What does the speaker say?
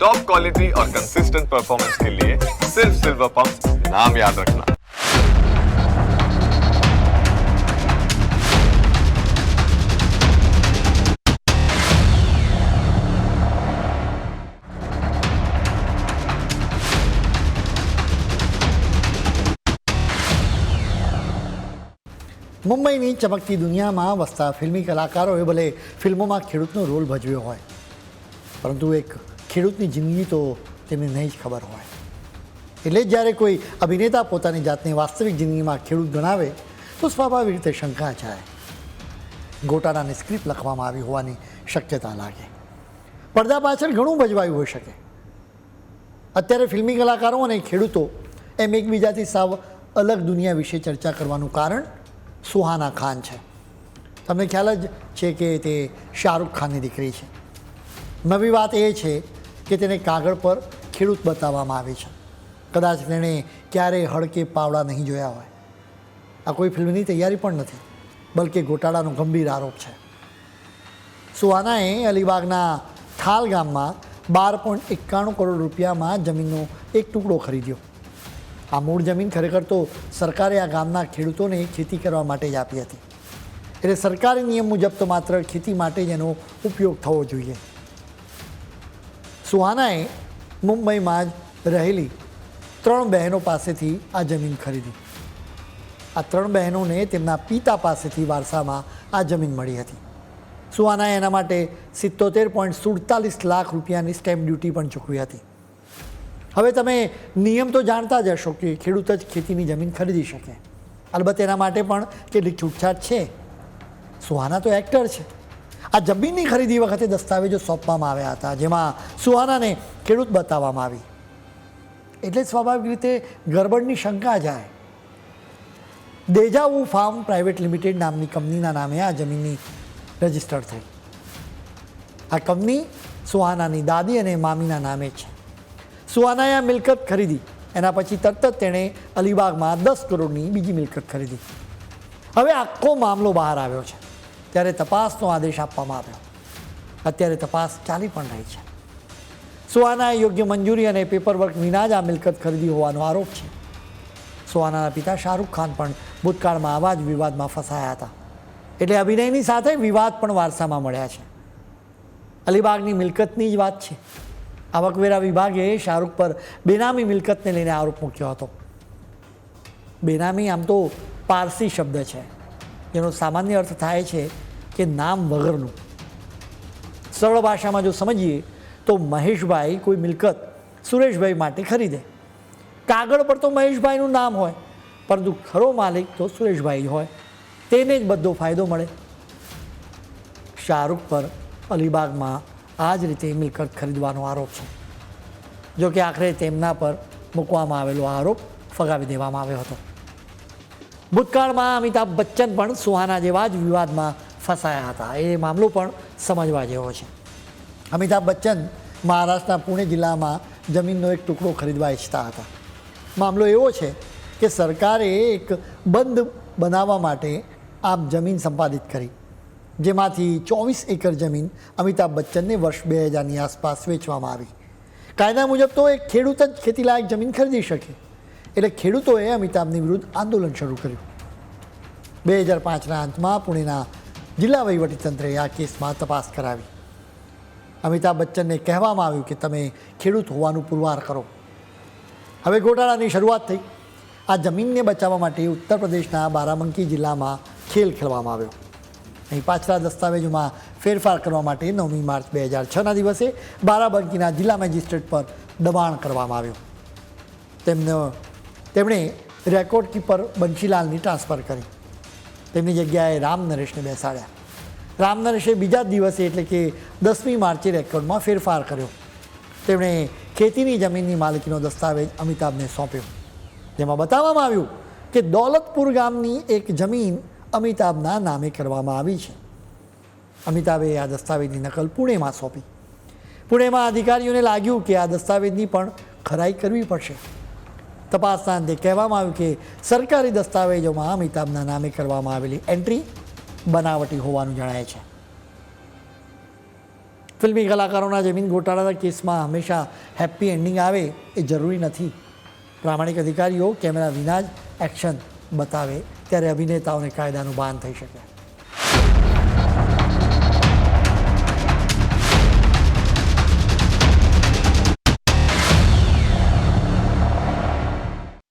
Top quality और consistent performance के लिए सिर्फ सिल्वर पंप नाम याद रखना મુંબઈની ચમકતી દુનિયામાં વસતા ફિલ્મી કલાકારોએ ભલે ફિલ્મોમાં ખેડૂતનો રોલ ભજવ્યો હોય પરંતુ એક ખેડૂતની જિંદગી તો તેમને નહીં જ ખબર હોય. એટલે જ્યારે કોઈ અભિનેતા પોતાની જાતને વાસ્તવિક જિંદગીમાં ખેડૂત ગણાવે, તો સ્વાભાવિક રીતે શંકા જાય. ગોટાળાની સ્ક્રિપ્ટ લખવામાં આવી હોવાની શક્યતા લાગે. પડદા પાછળ ઘણું ભજવાયું હોઈ શકે. અત્યારે ફિલ્મી કલાકારો અને ખેડૂતો એમ એકબીજાથી સાવ અલગ દુનિયા વિશે ચર્ચા કરવાનું કારણ સુહાના ખાન છે. તમને ખ્યાલ જ છે કે તે શાહરૂખ ખાનની દીકરી છે. નવી વાત એ છે કે તેને કાગળ પર ખેડૂત બતાવવામાં આવે છે. કદાચ તેણે ક્યારેય હડકે પાવડા નહીં જોયા હોય. આ કોઈ ફિલ્મની તૈયારી પણ નથી, બલકે ગોટાળાનો ગંભીર આરોપ છે. સુવાનાએ અલીબાગના થાલ ગામમાં બાર પોઈન્ટ એકાણું કરોડ રૂપિયામાં જમીનનો એક ટુકડો ખરીદ્યો. આ મૂળ જમીન ખરેખર તો સરકારે આ ગામના ખેડૂતોને ખેતી કરવા માટે જ આપી હતી. એટલે સરકારી નિયમ મુજબ તો માત્ર ખેતી માટે જ એનો ઉપયોગ થવો જોઈએ. સુહાનાએ મુંબઈમાં જ રહેલી ત્રણ બહેનો પાસેથી આ જમીન ખરીદી. આ ત્રણ બહેનોને તેમના પિતા પાસેથી વારસામાં આ જમીન મળી હતી. સુહાનાએ એના માટે સિત્તોતેર પોઈન્ટ સુડતાલીસ લાખ રૂપિયાની સ્ટેમ્પ ડ્યુટી પણ ચૂકવી હતી. હવે તમે નિયમ તો જાણતા જ હશો કે ખેડૂત જ ખેતીની જમીન ખરીદી શકે. અલબત્ત એના માટે પણ કેટલીક છૂટછાટ છે. સુહાના તો એક્ટર છે. આ જમીનની ખરીદી વખતે દસ્તાવેજો સોંપવામાં આવ્યા હતા, જેમાં સુહાનાને ખેડૂત બતાવવામાં આવી. એટલે સ્વાભાવિક રીતે ગરબડની શંકા જાય. દેજાવુ ફાર્મ પ્રાઇવેટ લિમિટેડ નામની કંપનીના નામે આ જમીનની રજિસ્ટર થઈ. આ કંપની સુહાનાની દાદી અને મામીના નામે છે. સુહાનાએ આ મિલકત ખરીદી, એના પછી તરત જ તેણે અલીબાગમાં દસ કરોડની બીજી મિલકત ખરીદી. હવે આખો મામલો બહાર આવ્યો છે. ત્યારે તપાસનો આદેશ આપવામાં આવ્યો. અત્યારે તપાસ ચાલી પણ રહી છે. સુહાનાએ યોગ્ય મંજૂરી અને પેપરવર્ક વિના જ આ મિલકત ખરીદી હોવાનો આરોપ છે. સુહાનાના પિતા શાહરૂખ ખાન પણ ભૂતકાળમાં આવા જ વિવાદમાં ફસાયા હતા. એટલે અભિનયની સાથે વિવાદ પણ વારસામાં મળ્યા છે. અલીબાગની મિલકતની જ વાત છે. આવકવેરા વિભાગે શાહરૂખ પર બેનામી મિલકતને લઈને આરોપ મૂક્યો હતો. બેનામી આમ તો પારસી શબ્દ છે. જેનો સામાન્ય અર્થ થાય છે કે નામ વગરનું. સરળ ભાષામાં જો સમજીએ, તો મહેશભાઈ કોઈ મિલકત સુરેશભાઈ માટે ખરીદે. કાગળ પર તો મહેશભાઈનું નામ હોય, પરંતુ ખરો માલિક તો સુરેશભાઈ હોય. તેને જ બધો ફાયદો મળે. શાહરૂખ પર અલીબાગમાં આ જ રીતે મિલકત ખરીદવાનો આરોપ છે. જો કે આખરે તેમના પર મૂકવામાં આવેલો આરોપ ફગાવી દેવામાં આવ્યો હતો. ભૂતકાળમાં અમિતાભ બચ્ચન પણ સુહાના જેવા જ વિવાદમાં ફસાયા હતા. એ મામલો પણ સમજવા જેવો છે. અમિતાભ બચ્ચન મહારાષ્ટ્રના પુણે જિલ્લામાં જમીનનો એક ટુકડો ખરીદવા ઈચ્છતા હતા. મામલો એવો છે કે સરકારે એક બંધ બનાવવા માટે આ જમીન સંપાદિત કરી. જેમાંથી ચોવીસ એકર જમીન અમિતાભ બચ્ચનને વર્ષ બે હજારની આસપાસ વેચવામાં આવી. કાયદા મુજબ તો એક ખેડૂત જ ખેતીલાયક જમીન ખરીદી શકે. એટલે ખેડૂતોએ અમિતાભની વિરુદ્ધ આંદોલન શરૂ કર્યું. બે હજાર પાંચના અંતમાં પુણેના જિલ્લા વહીવટીતંત્રે આ કેસમાં તપાસ કરાવી. અમિતાભ બચ્ચનને કહેવામાં આવ્યું કે તમે ખેડૂત હોવાનું પુરવાર કરો. હવે ગોટાળાની શરૂઆત થઈ. આ જમીનને બચાવવા માટે ઉત્તર પ્રદેશના બારાબંકી જિલ્લામાં ખેલ ખેલવામાં આવ્યો. અહીં પાછલા દસ્તાવેજોમાં ફેરફાર કરવા માટે નવમી માર્ચ બે હજાર છના દિવસે બારાબંકીના જિલ્લા મેજિસ્ટ્રેટ પર દબાણ કરવામાં આવ્યું. તેમનો તેમણે રેકોર્ડ કીપર બંશીલાલની ટ્રાન્સફર કરી. તેમની જગ્યાએ રામ નરેશને બેસાડ્યા. રામ નરેશે બીજા દિવસે એટલે કે દસમી માર્ચે રેકોર્ડમાં ફેરફાર કર્યો. તેમણે ખેતીની જમીનની માલિકીનો દસ્તાવેજ અમિતાભને સોંપ્યો. જેમાં બતાવવામાં આવ્યું કે દૌલતપુર ગામની એક જમીન અમિતાભના નામે કરવામાં આવી છે. અમિતાભે આ દસ્તાવેજની નકલ પુણેમાં સોંપી. પુણેમાં અધિકારીઓને લાગ્યું કે આ દસ્તાવેજની પણ ખરાઈ કરવી પડશે. તપાસના અંતે કહેવામાં આવ્યું કે સરકારી દસ્તાવેજોમાં અમિતાભના નામે કરવામાં આવેલી એન્ટ્રી બનાવટી હોવાનું જણાય છે. ફિલ્મી કલાકારોના જમીન ગોટાળાના કેસમાં હંમેશા હેપ્પી એન્ડિંગ આવે એ જરૂરી નથી. પ્રામાણિક અધિકારીઓ, કેમેરા વિના જ એક્શન બતાવે ત્યારે અભિનેતાઓને કાયદાનું ભાન થઈ શકે.